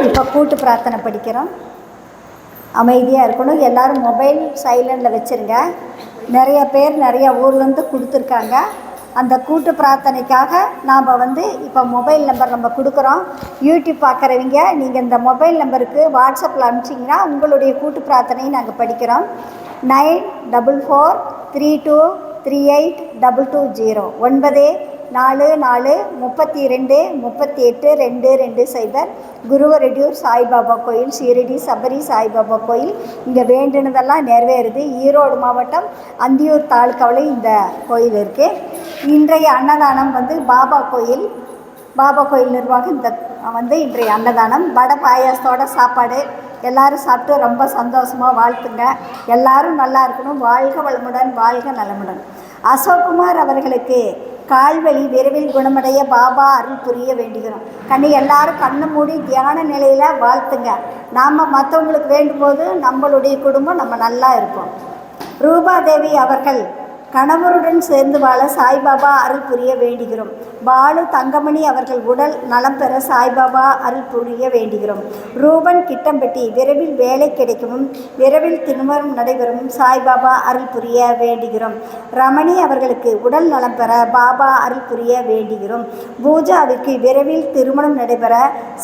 இப்போ கூட்டு பிரார்த்தனை படிக்கிறோம். அமைதியாக இருக்கணும். எல்லாரும் மொபைல் சைலண்டில் வச்சுருங்க. நிறைய பேர் நிறைய ஊர்லேருந்து கொடுத்துருக்காங்க. அந்த கூட்டு பிரார்த்தனைக்காக நாம் வந்து இப்போ மொபைல் நம்பர் நம்ம கொடுக்குறோம். யூடியூப் பார்க்குறவங்க நீங்கள் இந்த மொபைல் நம்பருக்கு வாட்ஸ்அப்பில் அனுப்பிச்சிங்கன்னா உங்களுடைய கூட்டு பிரார்த்தனையை நாங்கள் படிக்கிறோம். Nine double four three two three eight double two zero ஒன்பது நாலு நாலு முப்பத்தி ரெண்டு முப்பத்தி எட்டு ரெண்டு ரெண்டு சைபர். குருவரடியூர் சாய்பாபா கோயில் ஷீரடி சபரி சாய்பாபா கோயில். இங்கே வேண்டினதெல்லாம் நிறைவேறுது. ஈரோடு மாவட்டம் அந்தியூர் தாலுக்காவில் இந்த கோயில் இருக்குது இன்றைய அன்னதானம் வந்து பாபா கோயில். பாபா கோயில் நிர்வாகம் இந்த வந்து இன்றைய அன்னதானம். வடை பாயாசத்தோட சாப்பாடு. எல்லாரும் சாப்பிட்டு ரொம்ப சந்தோஷமாக வாழ்த்துங்க. எல்லாரும் நல்லா இருக்கணும். வாழ்க வளமுடன் வாழ்க நலமுடன். அசோக்குமார் அவர்களுக்கு கால்வலி விரைவில் குணமடைய பாபா அருள் புரிய வேண்டுகிறோம். கண்ணு எல்லாரும் கண்ணை மூடி தியான நிலையில் வாழ்த்துங்க. நாம் மற்றவங்களுக்கு வேண்டும் போது நம்மளுடைய குடும்பம் நம்ம நல்லா இருப்போம். ரூபாதேவி அவர்கள் கணவருடன் சேர்ந்து வாழ சாய்பாபா அருள் புரிய வேண்டுகிறோம். பாலு தங்கமணி அவர்கள் உடல் நலம் பெற சாய்பாபா அருள் புரிய வேண்டுகிறோம். ரூபன் கிட்டம்பட்டி விரைவில் வேலை கிடைக்கவும் விரைவில் திருமணம் நடைபெறும் சாய்பாபா அருள் புரிய வேண்டுகிறோம். ரமணி அவர்களுக்கு உடல் நலம் பெற பாபா அருள் புரிய வேண்டுகிறோம். பூஜாவிற்கு விரைவில் திருமணம் நடைபெற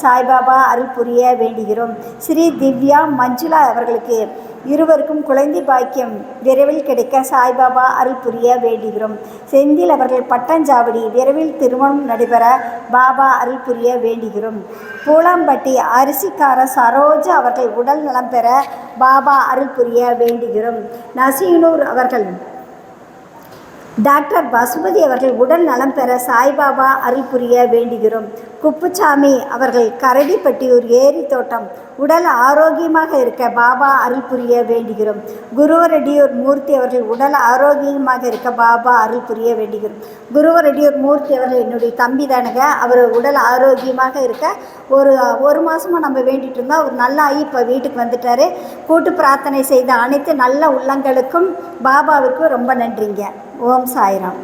சாய்பாபா அருள் புரிய வேண்டுகிறோம். ஸ்ரீ திவ்யா மஞ்சுளா அவர்களுக்கு இருவருக்கும் குழந்தை பாக்கியம் விரைவில் கிடைக்க சாய்பாபா அருள் புரிய வேண்டுகிறோம். செந்தில் அவர்கள் பட்டஞ்சாவடி விரைவில் திருமணம் நடைபெற பாபா அருள் புரிய வேண்டுகிறோம். பூலாம்பட்டி அரிசிக்கார சரோஜா அவர்கள் உடல் நலம் பெற பாபா அருள் புரிய வேண்டுகிறோம். நசீனூர் அவர்கள் டாக்டர் பசுபதி அவர்கள் உடல் நலம் பெற சாய்பாபா அருள் புரிய வேண்டுகிறோம். குப்புச்சாமி அவர்கள் கரடிப்பட்டியூர் ஏரி தோட்டம் உடல் ஆரோக்கியமாக இருக்க பாபா அருள் புரிய வேண்டுகிறோம். குருவரடியூர் மூர்த்தி அவர்கள் உடல் ஆரோக்கியமாக இருக்க பாபா அருள் புரிய வேண்டுகிறோம். குருவரடியூர் மூர்த்தி அவர்கள் என்னுடைய தம்பி தானுங்க. அவர் உடல் ஆரோக்கியமாக இருக்க ஒரு ஒரு மாதமாக நம்ம வேண்டிட்டு இருந்தோம். அவர் நல்லா ஆகி இப்போ வீட்டுக்கு வந்துட்டார். கூட்டு பிரார்த்தனை செய்த அனைத்து நல்ல உள்ளங்களுக்கும் பாபாவிற்கும் ரொம்ப நன்றிங்க. ஓம் சாய்ராம்.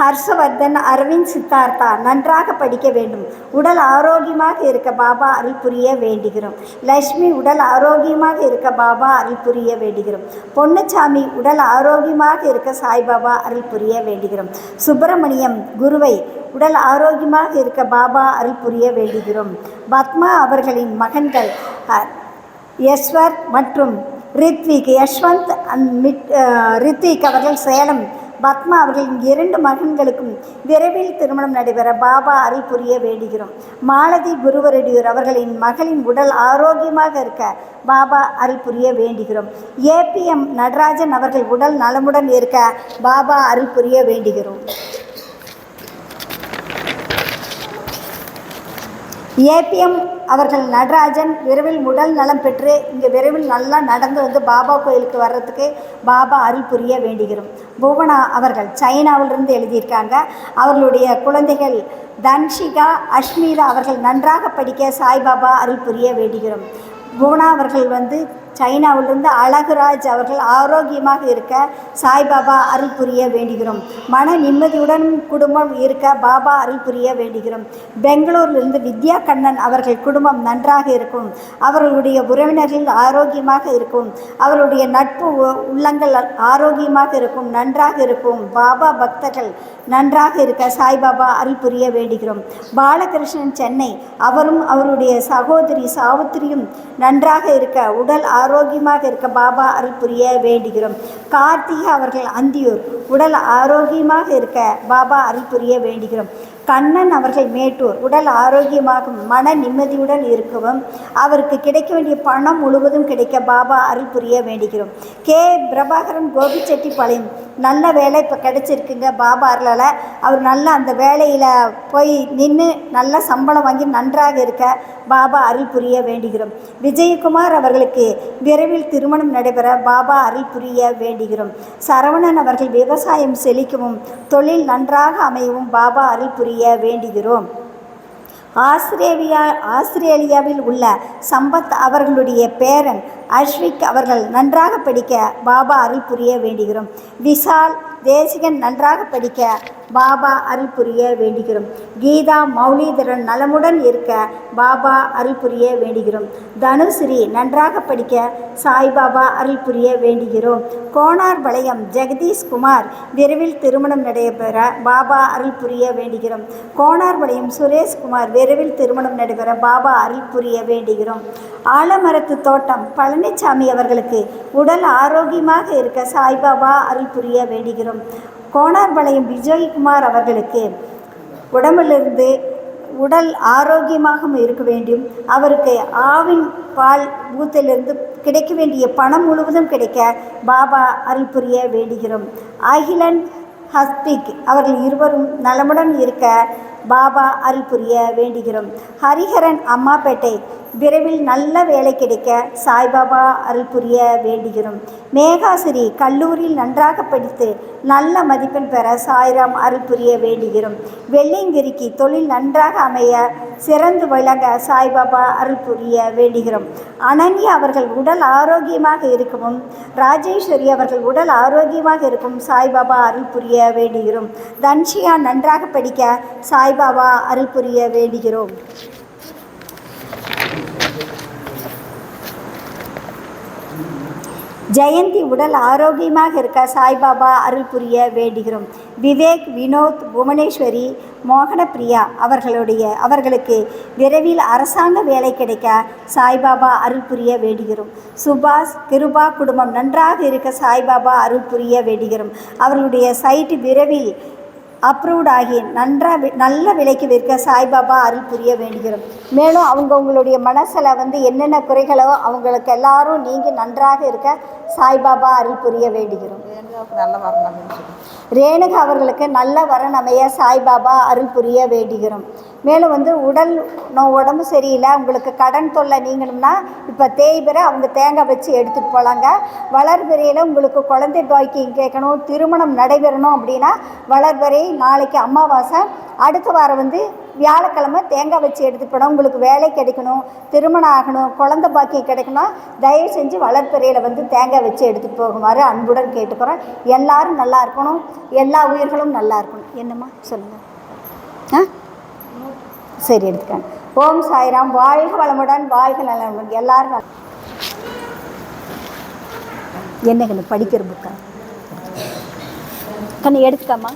ஹர்ஷவர்தன் அரவிந்த் சித்தார்த்தா நன்றாக படிக்க வேண்டும். உடல் ஆரோக்கியமாக இருக்க பாபா அருள் புரிய வேண்டுகிறோம். லக்ஷ்மி உடல் ஆரோக்கியமாக இருக்க பாபா அருள் புரிய வேண்டுகிறோம். பொன்னுச்சாமி உடல் ஆரோக்கியமாக இருக்க சாய்பாபா அருள் புரிய வேண்டுகிறோம். சுப்பிரமணியம் குருவை உடல் ஆரோக்கியமாக இருக்க பாபா அருள் புரிய வேண்டுகிறோம். பத்மா அவர்களின் மகன்கள் யஸ்வர் மற்றும் ரித்விக் யஷ்வந்த் அண்ட் மிட் ரித்விக் அவர்கள் சேலம் பத்மா அவர்களின் இரண்டு மகன்களுக்கும் விரைவில் திருமணம் நடைபெற பாபா அருள் புரிய வேண்டுகிறோம். மாலதி குருவரெடியூர் அவர்களின் மகளின் உடல் ஆரோக்கியமாக இருக்க பாபா அருள் புரிய வேண்டுகிறோம். ஏபிஎம் நடராஜன் அவர்கள் உடல் நலமுடன் இருக்க பாபா அருள் புரிய வேண்டுகிறோம். ஏபிஎம் அவர்கள் நடராஜன் விரைவில் உடல் நலம் பெற்று இங்கே விரைவில் நல்லா நடந்து வந்து பாபா கோயிலுக்கு வர்றதுக்கு பாபா அருள் புரிய வேண்டுகிறோம். புவனா அவர்கள் சைனாவிலிருந்து எழுதியிருக்காங்க. அவர்களுடைய குழந்தைகள் தன்ஷிகா அஷ்மிதா அவர்கள் நன்றாக படிக்க சாய்பாபா அருள் புரிய வேண்டுகிறோம். புவனா அவர்கள் வந்து சைனாவிலிருந்து அழகுராஜ் அவர்கள் ஆரோக்கியமாக இருக்க சாய்பாபா அருள் புரிய வேண்டுகிறோம். மன நிம்மதியுடன் குடும்பம் இருக்க பாபா அருள் புரிய வேண்டுகிறோம். பெங்களூரிலிருந்து வித்யா கண்ணன் அவர்கள் குடும்பம் நன்றாக இருக்கும். அவர்களுடைய உறவினர்கள் ஆரோக்கியமாக இருக்கும். அவர்களுடைய நட்பு உ- உள்ளங்கள் ஆரோக்கியமாக இருக்கும். நன்றாக இருக்கும். பாபா பக்தர்கள் நன்றாக இருக்க சாய்பாபா அருள் புரிய வேண்டுகிறோம். பாலகிருஷ்ணன் சென்னை அவரும் அவருடைய சகோதரி சாவித்திரியும் நன்றாக இருக்க உடல் ஆரோக்கியமாக இருக்க பாபா அருள் புரிய வேண்டுகிறோம். கார்த்திகா அவர்கள் அந்தியூர் உடல் ஆரோக்கியமாக இருக்க பாபா அருள் புரிய வேண்டுகிறோம். கண்ணன் அவர்கள் மேட்டூர் உடல் ஆரோக்கியமாகவும் மன நிம்மதியுடன் இருக்கவும் அவருக்கு கிடைக்க வேண்டிய பணம் முழுவதும் கிடைக்க பாபா அருள் புரிய வேண்டுகிறோம். கே. பிரபாகரன் கோபிச்செட்டிப்பாளையம் நல்ல வேலை இப்போ கிடைச்சிருக்குங்க பாபா அருளால். அவர் நல்லா அந்த வேலையில் போய் நின்று நல்ல சம்பளம் வாங்கி நன்றாக இருக்க பாபா அருள் புரிய வேண்டுகிறோம். விஜயகுமார் அவர்களுக்கு விரைவில் திருமணம் நடைபெற பாபா அருள் புரிய வேண்டுகிறோம். சரவணன் அவர்கள் விவசாயம் செழிக்கவும் தொழில் நன்றாக அமையவும் பாபா அருள் புரிய வேண்டுகிறோம் ஆஸ்திரேலியா ஆஸ்திரேலியாவில் உள்ள சம்பத் அவர்களுடைய பேரன் அஸ்விக் அவர்கள் நன்றாக படிக்க பாபா அருள் புரிய வேண்டுகிறோம் விஷால் தேசிகன் நன்றாக படிக்க பாபா அருள் புரிய வேண்டுகிறோம். கீதா மௌலிதரன் நலமுடன் இருக்க பாபா அருள் புரிய வேண்டுகிறோம். தனுஸ்ரீ நன்றாக படிக்க சாய்பாபா அருள் புரிய வேண்டுகிறோம். கோணார் வளையம் ஜெகதீஷ் குமார் விரைவில் திருமணம் நடைபெற பாபா அருள் புரிய வேண்டுகிறோம். கோணார் வளையம் சுரேஷ்குமார் விரைவில் திருமணம் நடைபெற பாபா அருள் புரிய வேண்டுகிறோம். ஆலமரத்து தோட்டம் பழனிசாமி அவர்களுக்கு உடல் ஆரோக்கியமாக இருக்க சாய்பாபா அருள் புரிய வேண்டுகிறோம். கோனார்பாளையம் விஜயகுமார் அவர்களுக்கு உடம்பிலிருந்து உடல் ஆரோக்கியமாக இருக்க வேண்டும். அவருக்கு ஆவின் பால் பூத்திலிருந்து கிடைக்க வேண்டிய பணம் முழுவதும் கிடைக்க பாபா அருள் புரிய வேண்டுகிறோம். அகிலன் ஹஸ்பிக் அவர்கள் இருவரும் நலமுடன் இருக்க பாபா அருள் புரிய வேண்டுகிறோம். ஹரிஹரன் அம்மாப்பேட்டை விரைவில் நல்ல வேலை கிடைக்க சாய்பாபா அருள் புரிய வேண்டுகிறோம். மேகாசிரி கல்லூரியில் நன்றாக படித்து நல்ல மதிப்பெண் பெற சாய்ராம் அருள் புரிய வேண்டுகிறோம். வெள்ளியங்கிரிக்கு தொழில் நன்றாக அமைய சிறந்து விளங்க சாய்பாபா அருள் புரிய வேண்டுகிறோம். அனன்யா அவர்கள் உடல் ஆரோக்கியமாக இருக்கவும் ராஜேஸ்வரி அவர்கள் உடல் ஆரோக்கியமாக இருக்கும் சாய்பாபா அருள் புரிய வேண்டுகிறோம். தன்ஷியா நன்றாக படிக்க சாய்பாபா அருள் புரிய வேண்டுகிறோம். ஜெயந்தி உடல் ஆரோக்கியமாக இருக்க சாய்பாபா அருள் புரிய வேண்டுகிறோம். விவேக் வினோத் புவனேஸ்வரி மோகனப்பிரியா அவர்களுடைய அவர்களுக்கு விரைவில் அரசாங்க வேலை கிடைக்க சாய்பாபா அருள் புரிய வேண்டுகிறோம். சுபாஷ் கிருபா குடும்பம் நன்றாக இருக்க சாய்பாபா அருள் புரிய வேண்டுகிறோம். அவர்களுடைய சைட்டு விரைவில் அப்ரூவ்ட் ஆகி நன்றாக நல்ல விலைக்கு விற்க சாய்பாபா அருள் புரிய வேண்டுகிறோம். மேலும் அவங்க உங்களுடைய மனசில் வந்து என்னென்ன குறைகளோ அவங்களுக்கு எல்லாரும் நீங்கள் நன்றாக இருக்க சாய்பாபா அருள் புரிய வேண்டுகிறோம். ரேணுகாவுக்கு நல்ல வரணும் அப்படின்னு சொல்லி. ரேணுகா அவர்களுக்கு நல்ல வரன் அமைய சாய்பாபா அருள் புரிய வேண்டுகிறோம். மேலும் வந்து உடல் நோ உடம்பு சரியில்லை உங்களுக்கு கடன் தொல்லை நீங்கணும்னா இப்போ தேய்பிற அவங்க தேங்காய் வச்சு எடுத்துகிட்டு போகலாங்க வளர்பிறையில் உங்களுக்கு குழந்தை பாக்கியம் கேட்கணும் திருமணம் நடைபெறணும் அப்படின்னா வளர்பிறை நாளைக்கு அமாவாசை. அடுத்த வாரம் வந்து வியாழக்கிழமை தேங்காய் வச்சு எடுத்துகிட்டு போனால் உங்களுக்கு வேலை கிடைக்கணும் திருமணம் ஆகணும் குழந்த பாக்கியம் கிடைக்கணும் தயவு செஞ்சு வளர்ப்பிறையில் வந்து தேங்காய் வச்சு எடுத்துகிட்டு போகுமாறு அன்புடன் கேட்டுக்கிறோம். எல்லாரும் நல்லா இருக்கணும். எல்லா உயிர்களும் நல்லா இருக்கணும். என்னம்மா? சொல்லுங்கள் ஆ? சரி எடுத்துக்கங்க. ஓம் சாய்ராம். வாழ்க வளமுடன் வாழ்க நலமுடன். எல்லாரும் நல்லா என்ன கண்ணு படிக்கிற புக்கா? கண்ணு எடுத்துக்காமா